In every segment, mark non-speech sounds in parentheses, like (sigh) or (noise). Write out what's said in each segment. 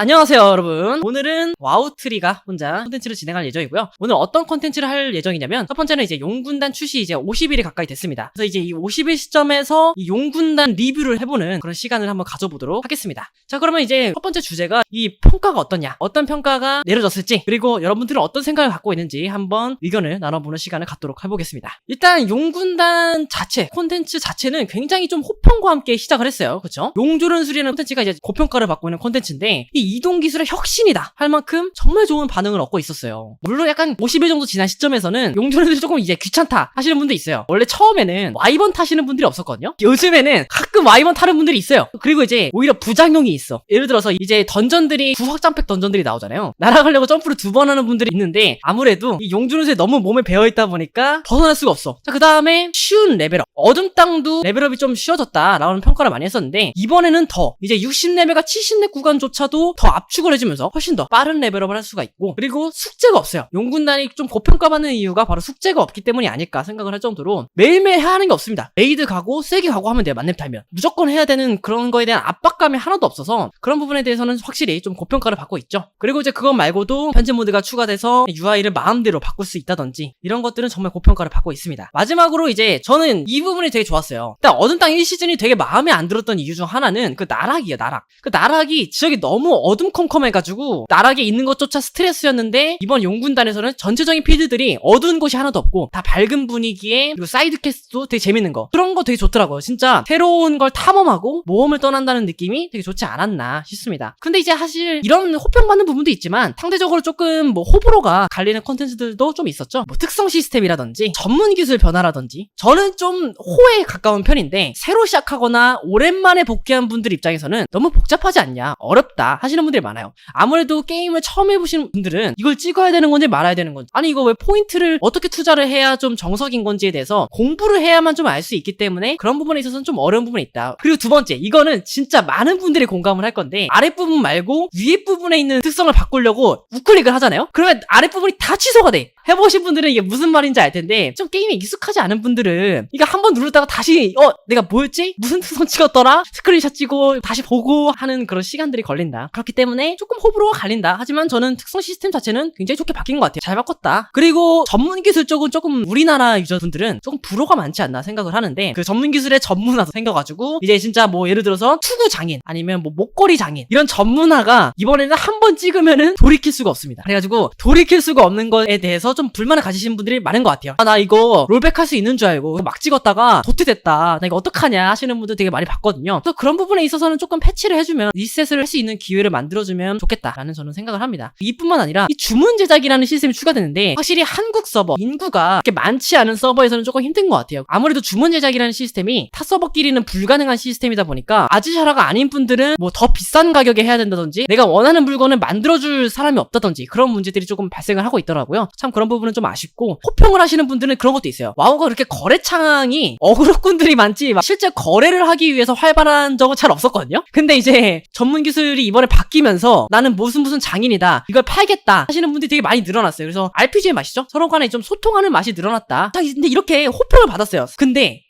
안녕하세요 여러분. 오늘은 와우트리가 혼자 콘텐츠를 진행할 예정이고요. 오늘 어떤 콘텐츠를 할 예정이냐면 첫 번째는 이제 용군단 출시 이제 50일이 가까이 됐습니다. 그래서 이제 이 50일 시점에서 이 용군단 리뷰를 해보는 그런 시간을 한번 가져보도록 하겠습니다. 자 그러면 이제 첫 번째 주제가 이 평가가 어떠냐? 어떤 평가가 내려졌을지 그리고 여러분들은 어떤 생각을 갖고 있는지 한번 의견을 나눠보는 시간을 갖도록 해보겠습니다. 일단 용군단 자체 콘텐츠 자체는 굉장히 좀 호평과 함께 시작을 했어요. 그쵸? 용조련술이라는 콘텐츠가 이제 고평가를 받고 있는 콘텐츠인데 이 이동 기술의 혁신이다 할 만큼 정말 좋은 반응을 얻고 있었어요. 물론 약간 50일 정도 지난 시점에서는 용조련들이 조금 이제 귀찮다 하시는 분도 있어요. 원래 처음에는 와이번 타시는 분들이 없었거든요. 요즘에는 가끔 와이번 타는 분들이 있어요. 그리고 이제 오히려 부작용이 있어. 예를 들어서 이제 던전들이 구확장팩 던전들이 나오잖아요. 날아가려고 점프를 두 번 하는 분들이 있는데 아무래도 이 용조련술이 너무 몸에 배어 있다 보니까 벗어날 수가 없어. 자, 그 다음에 쉬운 레벨업. 어둠 땅도 레벨업이 좀 쉬워졌다라는 평가를 많이 했었는데 이번에는 더 이제 60레벨과 70렙 구간조차도 더 압축을 해주면서 훨씬 더 빠른 레벨업을 할 수가 있고 그리고 숙제가 없어요. 용군단이 좀 고평가받는 이유가 바로 숙제가 없기 때문이 아닐까 생각을 할 정도로 매일매일 해야 하는 게 없습니다. 레이드 가고 세게 가고 하면 돼요. 만렙 타면 무조건 해야 되는 그런 거에 대한 압박감이 하나도 없어서 그런 부분에 대해서는 확실히 좀 고평가를 받고 있죠. 그리고 이제 그것 말고도 편집 모드가 추가돼서 UI를 마음대로 바꿀 수 있다든지 이런 것들은 정말 고평가를 받고 있습니다. 마지막으로 이제 저는 이 부분이 되게 좋았어요. 일단 어둠 땅 1시즌이 되게 마음에 안 들었던 이유 중 하나는 그 나락이에요, 나락. 그 나락이 지역이 너무 어둠컴컴해가지고 나락에 있는 것조차 스트레스였는데 이번 용군단에서는 전체적인 필드들이 어두운 곳이 하나도 없고 다 밝은 분위기에 그리고 사이드 퀘스트도 되게 재밌는 거 그런 거 되게 좋더라고요. 진짜 새로운 걸 탐험하고 모험을 떠난다는 느낌이 되게 좋지 않았나 싶습니다. 근데 이제 사실 이런 호평받는 부분도 있지만 상대적으로 조금 뭐 호불호가 갈리는 콘텐츠들도 좀 있었죠. 뭐 특성 시스템이라든지 전문 기술 변화라든지 저는 좀 호에 가까운 편인데 새로 시작하거나 오랜만에 복귀한 분들 입장에서는 너무 복잡하지 않냐 어렵다 하시는 분들이 많아요. 아무래도 게임을 처음 해보시는 분들은 이걸 찍어야 되는 건지 말아야 되는 건지 아니 이거 왜 포인트를 어떻게 투자를 해야 좀 정석인 건지에 대해서 공부를 해야만 좀 알 수 있기 때문에 그런 부분에 있어서는 좀 어려운 부분이 있다. 그리고 두 번째 이거는 진짜 많은 분들이 공감을 할 건데 아랫부분 말고 위에 부분에 있는 특성을 바꾸려고 우클릭을 하잖아요. 그러면 아랫부분이 다 취소가 돼. 해보신 분들은 이게 무슨 말인지 알 텐데 좀 게임에 익숙하지 않은 분들은 이거 한 번 누르다가 다시 어 내가 뭐였지 무슨 (laughs) 특성 찍었더라 스크린샷 찍고 다시 보고 하는 그런 시간들이 걸린다 그렇기 때문에 조금 호불호가 갈린다 하지만 저는 특성 시스템 자체는 굉장히 좋게 바뀐 것 같아요 잘 바꿨다 그리고 전문 기술 쪽은 조금 우리나라 유저분들은 조금 불호가 많지 않나 생각을 하는데 그 전문 기술의 전문화도 생겨가지고 이제 진짜 뭐 예를 들어서 투구 장인 아니면 뭐 목걸이 장인 이런 전문화가 이번에는 한 번 찍으면은 돌이킬 수가 없습니다 그래가지고 돌이킬 수가 없는 거에 대해서 좀 불만을 가지신 분들이 많은 것 같아요. 아, 나 이거 롤백 할 수 있는 줄 알고 막 찍었다가 도트 됐다. 나 이거 어떡하냐 하시는 분들 되게 많이 봤거든요. 그래서 그런 부분에 있어서는 조금 패치를 해주면 리셋을 할 수 있는 기회를 만들어주면 좋겠다라는 저는 생각을 합니다. 이뿐만 아니라 이 주문 제작이라는 시스템이 추가되는데 확실히 한국 서버 인구가 그렇게 많지 않은 서버에서는 조금 힘든 것 같아요. 아무래도 주문 제작이라는 시스템이 타 서버끼리는 불가능한 시스템이다 보니까 아지샤라가 아닌 분들은 뭐 더 비싼 가격에 해야 된다든지 내가 원하는 물건을 만들어줄 사람이 없다든지 그런 문제들이 조금 발생을 하고 있더라고요. 참 그런 부분은 좀 아쉽고 호평을 하시는 분들은 그런 것도 있어요. 와우가 그렇게 거래 창이 어그로꾼들이 많지 막 실제 거래를 하기 위해서 활발한 적은 잘 없었거든요. 근데 이제 전문 기술이 이번에 바뀌면서 나는 무슨 무슨 장인이다 이걸 팔겠다 하시는 분들이 되게 많이 늘어났어요. 그래서 RPG의 맛이죠. 서로 간에 좀 소통하는 맛이 늘어났다. 자, 근데 이렇게 호평을 받았어요. 근데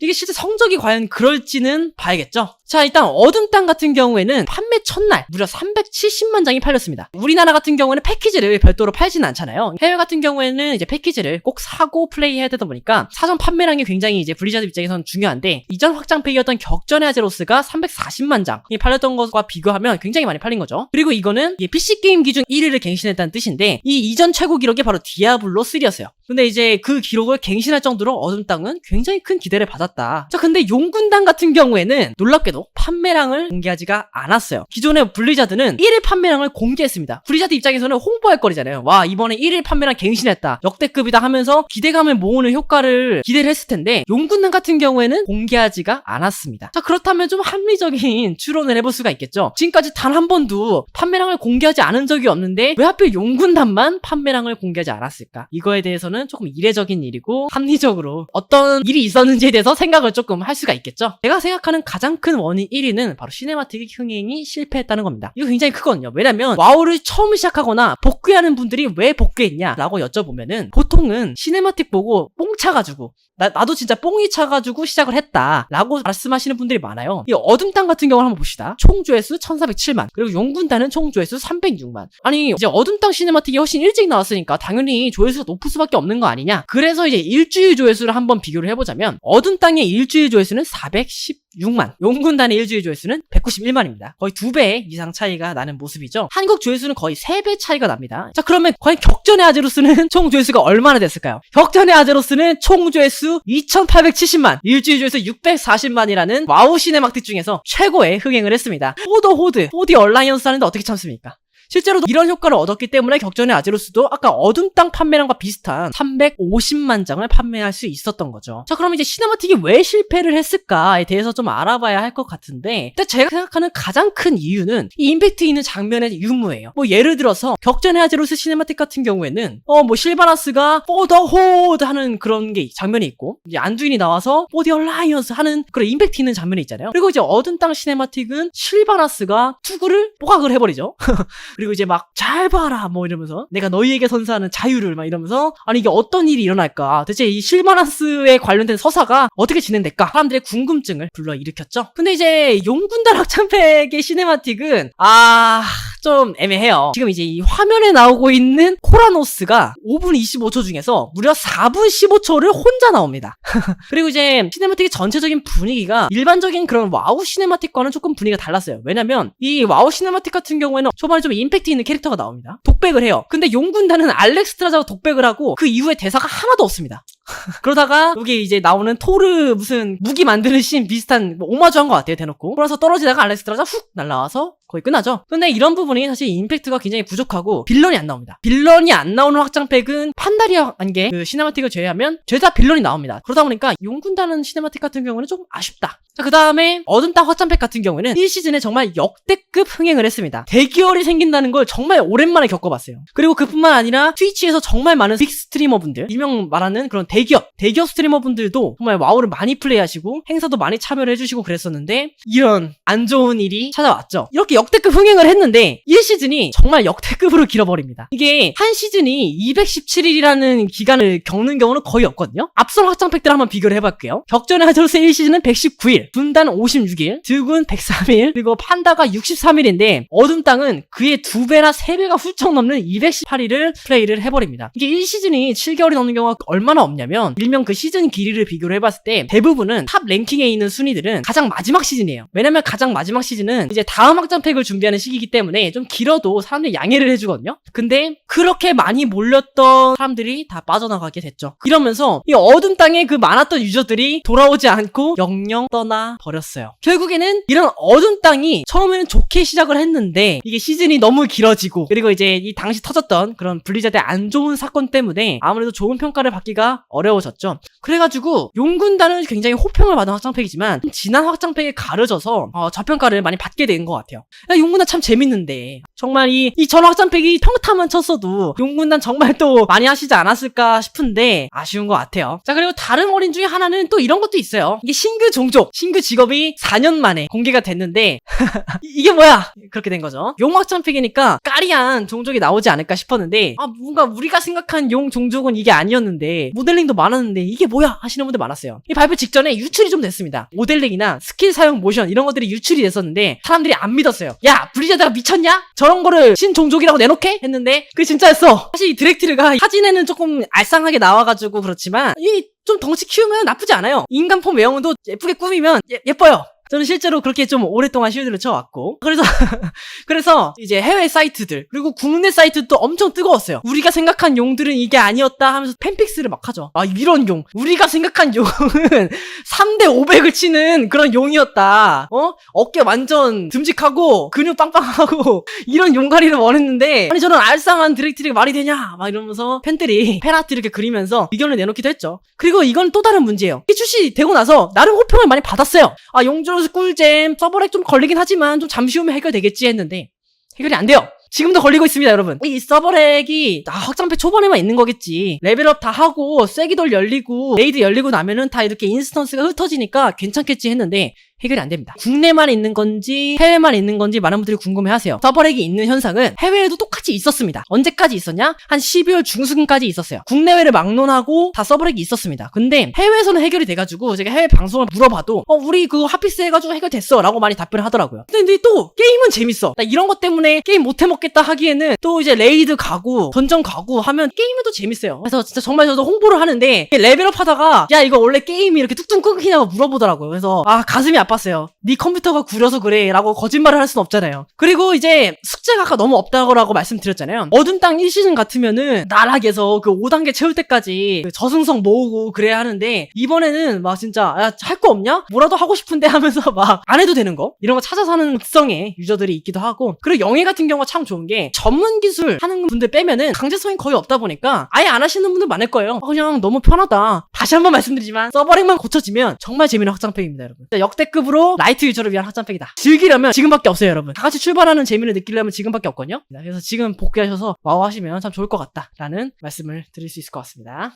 이게 실제 성적이 과연 그럴지는 봐야겠죠. 자, 일단 어둠 땅 같은 경우에는 판매 첫날 무려 370만 장이 팔렸습니다. 우리나라 같은 경우에는 패키지를 별도로 팔지는 않잖아요. 해외 같은 경우에는 이제 패키지를 꼭 사고 플레이해야 되다 보니까 사전 판매량이 굉장히 이제 블리자드 입장에서는 중요한데 이전 확장팩이었던 격전의 아제로스가 340만 장이 팔렸던 것과 비교하면 굉장히 많이 팔린 거죠. 그리고 이거는 PC 게임 기준 1위를 갱신했다는 뜻인데 이 이전 최고 기록이 바로 디아블로 3였어요. 근데 이제 그 기록을 갱신할 정도로 어둠 땅은 굉장히 큰 기대를 받았 다. 자, 근데 용군단 같은 경우에는 놀랍게도 판매량을 공개하지가 않았어요. 기존의 블리자드는 1일 판매량을 공개했습니다. 블리자드 입장에서는 홍보할 거리잖아요. 와, 이번에 1일 판매량 갱신했다. 역대급이다 하면서 기대감을 모으는 효과를 기대를 했을 텐데 용군단 같은 경우에는 공개하지가 않았습니다. 자, 그렇다면 좀 합리적인 (laughs) 추론을 해볼 수가 있겠죠. 지금까지 단 한 번도 판매량을 공개하지 않은 적이 없는데 왜 하필 용군단만 판매량을 공개하지 않았을까? 이거에 대해서는 조금 이례적인 일이고 합리적으로 어떤 일이 있었는지에 대해서 생각을 조금 할 수가 있겠죠. 제가 생각하는 가장 큰 원인 1위는 바로 시네마틱 흥행이 실패했다는 겁니다. 이거 굉장히 크거든요. 왜냐면 와우를 처음 시작하거나 복귀하는 분들이 왜 복귀했냐라고 여쭤보면은 보통은 시네마틱 보고 뽕 차가지고 나, 나도 진짜 뽕이 차가지고 시작을 했다라고 말씀하시는 분들이 많아요. 이 어둠 땅 같은 경우를 한번 봅시다. 총 조회수 1407만 그리고 용군단은 총 조회수 306만 아니 이제 어둠 땅 시네마틱이 훨씬 일찍 나왔으니까 당연히 조회수가 높을 수밖에 없는 거 아니냐 그래서 이제 일주일 조회수를 한번 비교를 해보자면 어둠 땅의 일주일 조회수는 416만 용군단의 일주일 조회수는 191만입니다. 거의 두 배 이상 차이가 나는 모습이죠. 한국 조회수는 거의 세 배 차이가 납니다. 자 그러면 과연 격전의 아제로스는 (laughs) 총 조회수가 얼마나 됐을까요? 격전의 아제로스는 총 조회수 2870만 일주일 조회수 640만이라는 와우 시네마틱 중에서 최고의 흥행을 했습니다. 포더 호드, 포디 얼라이언스 하는데 어떻게 참습니까? 실제로 이런 효과를 얻었기 때문에 격전의 아제로스도 아까 어둠 땅 판매량과 비슷한 350만 장을 판매할 수 있었던 거죠. 자, 그럼 이제 시네마틱이 왜 실패를 했을까에 대해서 좀 알아봐야 할 것 같은데, 일단 제가 생각하는 가장 큰 이유는 이 임팩트 있는 장면의 유무예요. 뭐 예를 들어서 격전의 아제로스 시네마틱 같은 경우에는 어 뭐 실바나스가 포더 호드 하는 그런 게 장면이 있고, 이제 안두인이 나와서 포디 얼 라이언스 하는 그런 임팩트 있는 장면이 있잖아요. 그리고 이제 어둠 땅 시네마틱은 실바나스가 투구를 뽀각을 해버리죠. (laughs) 그리고 이제 막 잘 봐라 뭐 이러면서 내가 너희에게 선사하는 자유를 막 이러면서 아니 이게 어떤 일이 일어날까? 대체 이 실바나스에 관련된 서사가 어떻게 진행될까? 사람들의 궁금증을 불러일으켰죠. 근데 이제 용군단 확장팩의 시네마틱은 아... 좀 애매해요. 지금 이제 이 화면에 나오고 있는 코라노스가 5분 25초 중에서 무려 4분 15초를 혼자 나옵니다. (laughs) 그리고 이제 시네마틱의 전체적인 분위기가 일반적인 그런 와우 시네마틱과는 조금 분위기가 달랐어요. 왜냐면 이 와우 시네마틱 같은 경우에는 초반에 좀 임팩트 있는 캐릭터가 나옵니다. 독백을 해요. 근데 용군단은 알렉스트라자가 독백을 하고 그 이후에 대사가 하나도 없습니다. (laughs) 그러다가 여기 이제 나오는 토르 무슨 무기 만드는 씬 비슷한 뭐 오마주한 것 같아요 대놓고 그래서 떨어지다가 알렉스트라자 훅 날라와서 거의 끝나죠 근데 이런 부분이 사실 임팩트가 굉장히 부족하고 빌런이 안 나옵니다 빌런이 안 나오는 확장팩은 판다리아 안개 그 시네마틱을 제외하면 죄다 빌런이 나옵니다 그러다 보니까 용군다는 시네마틱 같은 경우는 좀 아쉽다 자, 그 다음에 어둠 땅 확장팩 같은 경우에는 1시즌에 정말 역대급 흥행을 했습니다. 대기열이 생긴다는 걸 정말 오랜만에 겪어봤어요. 그리고 그뿐만 아니라 트위치에서 정말 많은 빅 스트리머분들, 일명 말하는 그런 대기업, 대기업 스트리머분들도 정말 와우를 많이 플레이하시고 행사도 많이 참여를 해주시고 그랬었는데 이런 안 좋은 일이 찾아왔죠. 이렇게 역대급 흥행을 했는데 1시즌이 정말 역대급으로 길어버립니다. 이게 한 시즌이 217일이라는 기간을 겪는 경우는 거의 없거든요. 앞선 확장팩들 한번 비교를 해볼게요. 격전의 하저스 1시즌은 119일, 분단 56일, 드군 103일, 그리고 판다가 63일인데 어둠 땅은 그의 두 배나 세 배가 훌쩍 넘는 218일을 플레이를 해버립니다. 이게 1시즌이 7개월이 넘는 경우가 얼마나 없냐면 일명 그 시즌 길이를 비교를 해봤을 때 대부분은 탑 랭킹에 있는 순위들은 가장 마지막 시즌이에요. 왜냐면 가장 마지막 시즌은 이제 다음 확장 팩을 준비하는 시기이기 때문에 좀 길어도 사람들이 양해를 해주거든요. 근데 그렇게 많이 몰렸던 사람들이 다 빠져나가게 됐죠. 이러면서 이 어둠 땅에 그 많았던 유저들이 돌아오지 않고 영영 떠나 버렸어요. 결국에는 이런 어둠 땅이 처음에는 좋게 시작을 했는데 이게 시즌이 너무 길어지고 그리고 이제 이 당시 터졌던 그런 블리자드의 안 좋은 사건 때문에 아무래도 좋은 평가를 받기가 어려워졌죠. 그래가지고 용군단은 굉장히 호평을 받은 확장팩이지만 지난 확장팩에 가려져서 어, 저평가를 많이 받게 된 것 같아요. 야, 용군단 참 재밌는데 정말 이 이 전 확장팩이 평타만 쳤어도 용군단 정말 또 많이 하시지 않았을까 싶은데 아쉬운 것 같아요. 자 그리고 다른 어린 중에 하나는 또 이런 것도 있어요. 이게 신규 종족, 신규 직업이 4년 만에 공개가 됐는데 (laughs) 이- 이게 뭐야? 그렇게 된 거죠. 용 확장팩이니까 까리한 종족이 나오지 않을까 싶었는데 아 뭔가 우리가 생각한 용 종족은 이게 아니었는데 모델링도 많았는데 이게 뭐야 하시는 분들 많았어요. 이 발표 직전에 유출이 좀 됐습니다. 모델링이나 스킬 사용 모션 이런 것들이 유출이 됐었는데 사람들이 안 믿었어요. 야 블리자드가 미쳤냐? 저런 거를 신종족이라고 내놓게? 했는데 그게 진짜였어. 사실 이 디렉티르가 사진에는 조금 알쌍하게 나와가지고 그렇지만 이 좀 덩치 키우면 나쁘지 않아요. 인간 폼 외형도 예쁘게 꾸미면 예, 예뻐요. 저는 실제로 그렇게 좀 오랫동안 쉴드를 쳐왔고 그래서 (laughs) 그래서 이제 해외 사이트들 그리고 국내 사이트도 엄청 뜨거웠어요. 우리가 생각한 용들은 이게 아니었다 하면서 팬픽스를 막 하죠. 아 이런 용. 우리가 생각한 용은 (laughs) 3대 500을 치는 그런 용이었다. 어? 어깨 완전 듬직하고 근육 빵빵하고 (laughs) 이런 용가리를 원했는데 아니 저는 알쌍한 드렉트리가 말이 되냐? 막 이러면서 팬들이 팬아트 이렇게 그리면서 의견을 내놓기도 했죠. 그리고 이건 또 다른 문제예요. 이 출시되고 나서 나름 호평을 많이 받았어요. 아 용조 로스 꿀잼 서버렉 좀 걸리긴 하지만 좀 잠시 후면 해결되겠지 했는데 해결이 안 돼요 지금도 걸리고 있습니다, 여러분. 이 서버렉이 아, 확장팩 초반에만 있는 거겠지. 레벨업 다 하고 쐐기돌 열리고 레이드 열리고 나면은 다 이렇게 인스턴스가 흩어지니까 괜찮겠지 했는데 해결이 안 됩니다. 국내만 있는 건지 해외만 있는 건지 많은 분들이 궁금해하세요. 서버렉이 있는 현상은 해외에도 똑같이 있었습니다. 언제까지 있었냐? 한 12월 중순까지 있었어요. 국내외를 막론하고 다 서버렉이 있었습니다. 근데 해외에서는 해결이 돼가지고 제가 해외 방송을 물어봐도 어 우리 그거 핫피스 해가지고 해결됐어라고 많이 답변을 하더라고요. 근데 또 게임은 재밌어. 나 이런 것 때문에 게임 못 해먹겠다 하기에는 또 이제 레이드 가고 던전 가고 하면 게임은 또 재밌어요. 그래서 진짜 정말 저도 홍보를 하는데 레벨업 하다가 야 이거 원래 게임이 이렇게 뚝뚝 끊기냐고 물어보더라고요. 그래서 아 가슴이 아 팠어요. 네 컴퓨터가 구려서 그래라고 거짓말을 할 수는 없잖아요. 그리고 이제 숙제가 아까 너무 없다고 말씀드렸잖아요. 어둠 땅 1시즌 같으면은 나락에서 그 5단계 채울 때까지 그 저승성 모으고 그래야 하는데 이번에는 막 진짜 할거 없냐? 뭐라도 하고 싶은데 하면서 (laughs) 막 안 해도 되는 거 이런 거 찾아서 하는 특성의 유저들이 있기도 하고 그리고 영예 같은 경우가 참 좋은 게 전문 기술 하는 분들 빼면은 강제성이 거의 없다 보니까 아예 안 하시는 분들 많을 거예요. 어, 그냥 너무 편하다. 다시 한번 말씀드리지만 서버링만 고쳐지면 정말 재미있는 확장팩입니다, 여러분. 진짜 역 대급으로 라이트 유저를 위한 확장팩이다. 즐기려면 지금밖에 없어요, 여러분. 다 같이 출발하는 재미를 느끼려면 지금밖에 없거든요. 그래서 지금 복귀하셔서 와우 하시면 참 좋을 것 같다라는 말씀을 드릴 수 있을 것 같습니다.